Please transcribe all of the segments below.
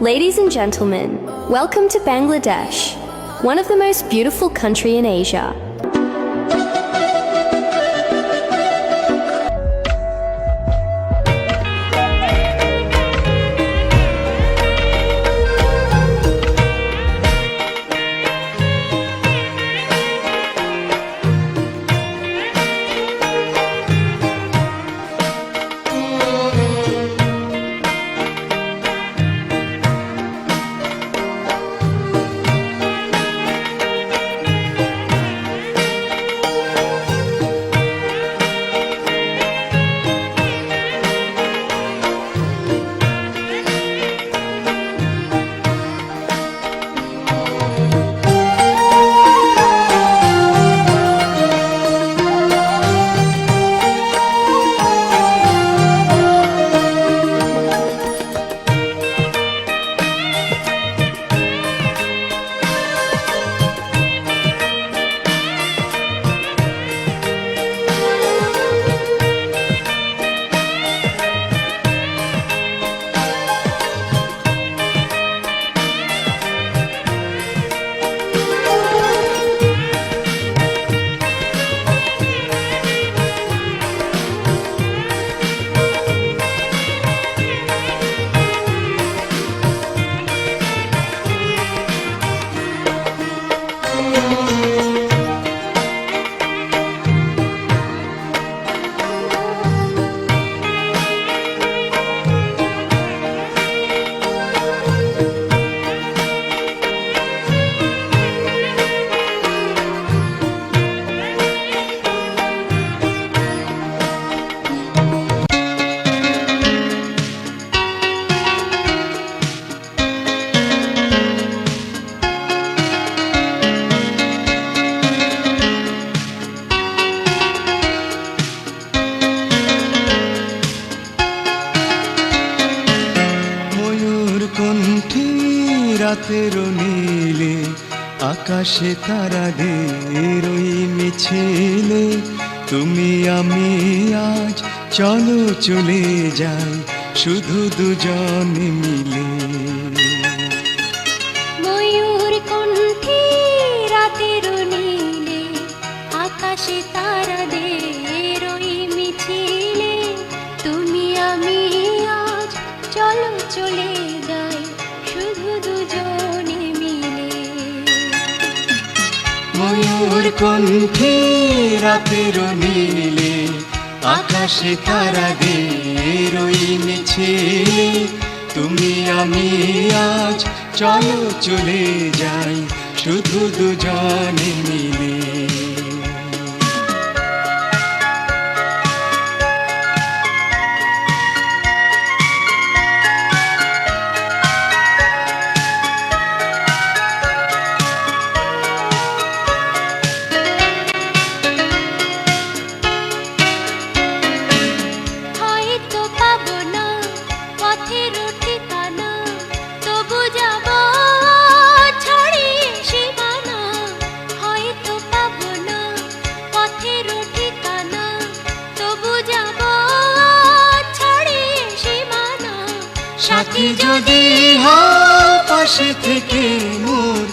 Ladies and gentlemen, welcome to Bangladesh, one of the most beautiful country in Asia. কণ্ঠী রাতের নীলে, আকাশে তারাদের ওই মিছিলে, তুমি আমি আজ চলো চলে যাই, শুধু দুজন মিলে। ময়ূর কণ্ঠে রাতের নীলে, আকাশে তারা দিয়ে রইনেছে তুমি আমি আজ চলো চলে যাই, শুধু দুজনে সাথী যদি পাশে থেকে মোর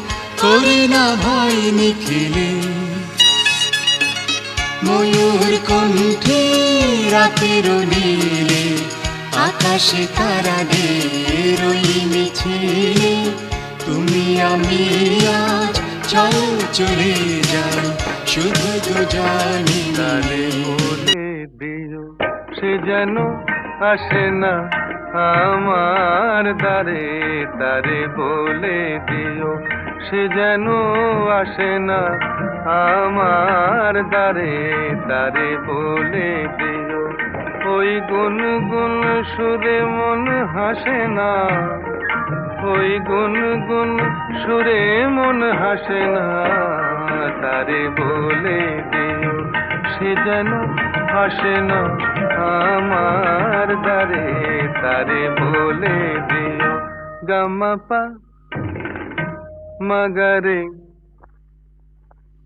করি না ভয় নিখিলে। ময়ূর কণ্ঠে রাতের নীলে, আকাশে তারাদের ওই মিছিলে। তুমি আমি আজ চলো চলে যাই, শুধু দুজনে তারে বলে দিও সে যেন আসে না। আমার দ্বারে তারে বলে দিও, সে যেন আসে না। আমার দ্বারে তারে বলে দিও, ওই গুন গুন সুরে মন হাসে না। ওই গুন গুন সুরে মন হাসে না, তারে বলে দিও, সে যেন হাসে না। আমার দ্বারে তারে বলে দিও, গামাপা। মাগারে।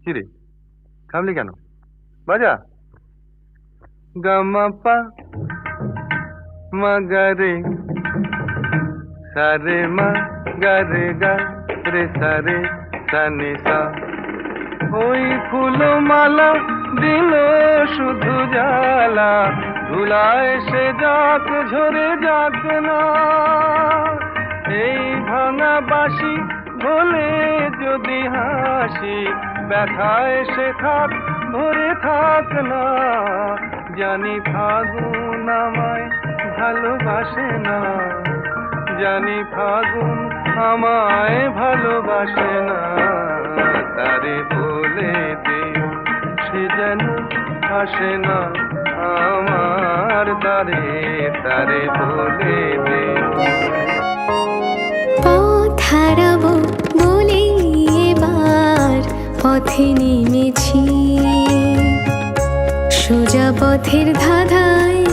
কিরে, থামলি কেন? বাজা। গামাপা। মাগারে। সারে মা, গারে গা, রে সারে সানি সা। ওই ফুলমালা দিল শুধু জ্বালা ধুলায় সে যাক, ঝরে যাক না। এই ভাঙা বাসি ভোলে যদি হাসি, ব্যথায় সে থাক, ধরে থাক না। জানি ফাগুন আমায় ভালোবাসে না। জানি ফাগুন আমায় ভালোবাসে না। তারে বলে দিও, সে যেন আসে না। আমার তারে তারে বলে হারাবো বলে এবার পথে নেমেছি। সোজা পথের ধাঁধায়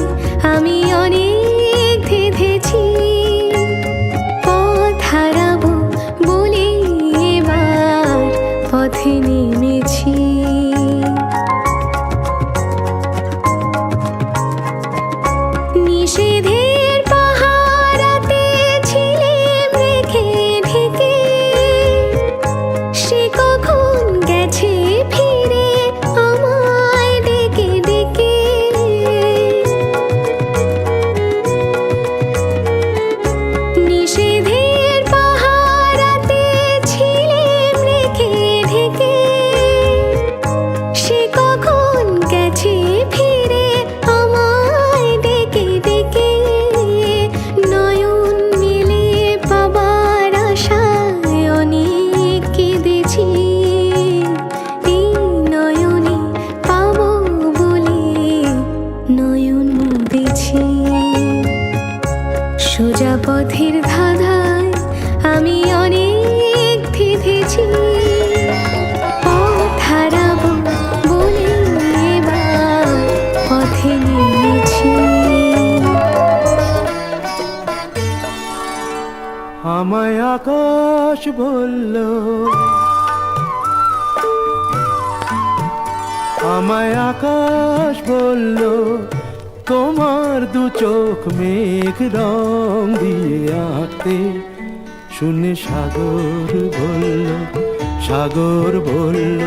আমি অনেক আমায় আকাশ বলল, আমায় আকাশ বলল, তোমার দু চোখ মেঘ রং দিয়ে আঁকতে শুনে সাগর বলল সাগর বলল,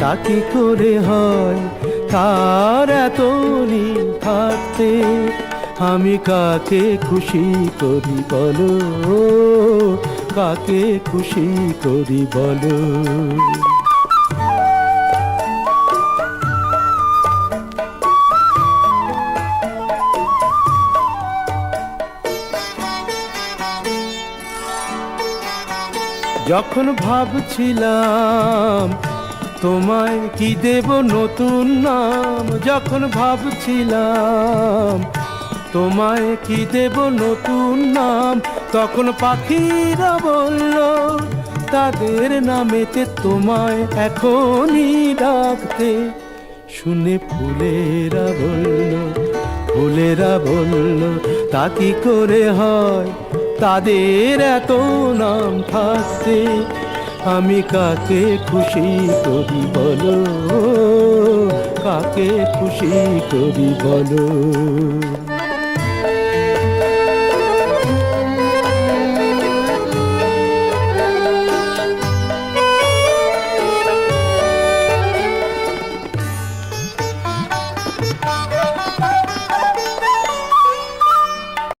তা কি করে হয়? তার এত নীল থাকতে আমি কাকে খুশি করি বলো? কাকে খুশি করি বলো? যখন ভাবছিলাম, তোমায় কি দেব নতুন নাম? যখন ভাবছিলাম তোমায় কি দেব নতুন নাম? তখন পাখিরা বলল, তাদের নামেতে তোমায় এখনই ডাকতে। শুনে ফুলেরা বলল ফুলেরা বলল, তা কি করে হয়? তাদের এত নাম থাকতে আমি কাকে খুশি করি বলো? কাকে খুশি করি বলো?